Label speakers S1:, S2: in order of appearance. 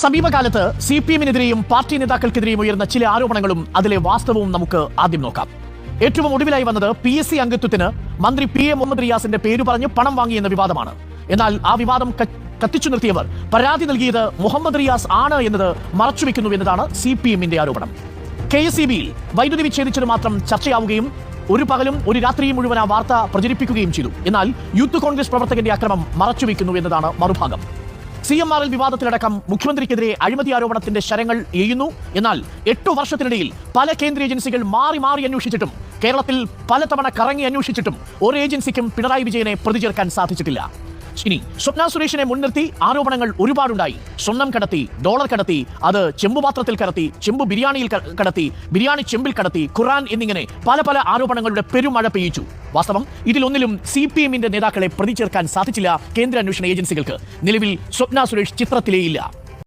S1: സമീപകാലത്ത് C P എമ്മിനെതിരെയും party നേതാക്കൾക്കെതിരെയും ഉയർന്ന ചില ആരോപണങ്ങളും അതിലെ വാസ്തവവും നമുക്ക് ആദ്യം നോക്കാം. ഏറ്റവും ഒടുവിലായി വന്നത് പി എസ് സി അംഗത്വത്തിന് മന്ത്രി പി എ മുഹമ്മദ് റിയാസിന്റെ പേര് പറഞ്ഞ് പണം വാങ്ങിയെന്ന വിവാദമാണ്. എന്നാൽ ആ വിവാദം കത്തിച്ചു നിർത്തിയവർ പരാതി നൽകിയത് മുഹമ്മദ് റിയാസ് ആണ് എന്നത് മറച്ചുവെക്കുന്നു എന്നതാണ് സി പി എമ്മിന്റെ ആരോപണം. കെ എസ് ഇ ബിയിൽ വൈദ്യുതി വിച്ഛേദിച്ചത് മാത്രം ചർച്ചയാവുകയും ഒരു പകലും ഒരു രാത്രിയും മുഴുവൻ ആ വാർത്ത പ്രചരിപ്പിക്കുകയും ചെയ്തു. എന്നാൽ യൂത്ത് കോൺഗ്രസ് പ്രവർത്തകന്റെ അക്രമം മറച്ചുവെക്കുന്നു എന്നതാണ് മറുഭാഗം. സി എം ആർ എൽ വിവാദത്തിലടക്കം മുഖ്യമന്ത്രിക്കെതിരെ അഴിമതി ആരോപണത്തിന്റെ ശരങ്ങൾ എയ്യുന്നു. എന്നാൽ എട്ടു വർഷത്തിനിടയിൽ പല കേന്ദ്ര ഏജൻസികൾ മാറി മാറി അന്വേഷിച്ചിട്ടും കേരളത്തിൽ പലതവണ കറങ്ങി അന്വേഷിച്ചിട്ടും ഒരു ഏജൻസിക്കും പിണറായി വിജയനെ പ്രതിചേർക്കാൻ സാധിച്ചിട്ടില്ല. ഇനി സ്വപ്ന സുരേഷിനെ മുൻനിർത്തി ആരോപണങ്ങൾ ഒരുപാടുണ്ടായി. സ്വർണം കടത്തി ഡോളർ കടത്തി അത് ചെമ്പുപാത്രത്തിൽ കടത്തി ചെമ്പു ബിരിയാണിയിൽ കടത്തി ബിരിയാണി ചെമ്പിൽ കടത്തി ഖുറാൻ എന്നിങ്ങനെ പല പല ആരോപണങ്ങളുടെ പെരുമഴ പെയ്യിച്ചു. വാസ്തവം ഇതിലൊന്നിലും സി പി എമ്മിന്റെ നേതാക്കളെ പ്രതി ചേർക്കാൻ സാധിച്ചില്ല കേന്ദ്ര അന്വേഷണ ഏജൻസികൾക്ക്. നിലവിൽ സ്വപ്ന സുരേഷ് ചിത്രത്തിലേയില്ല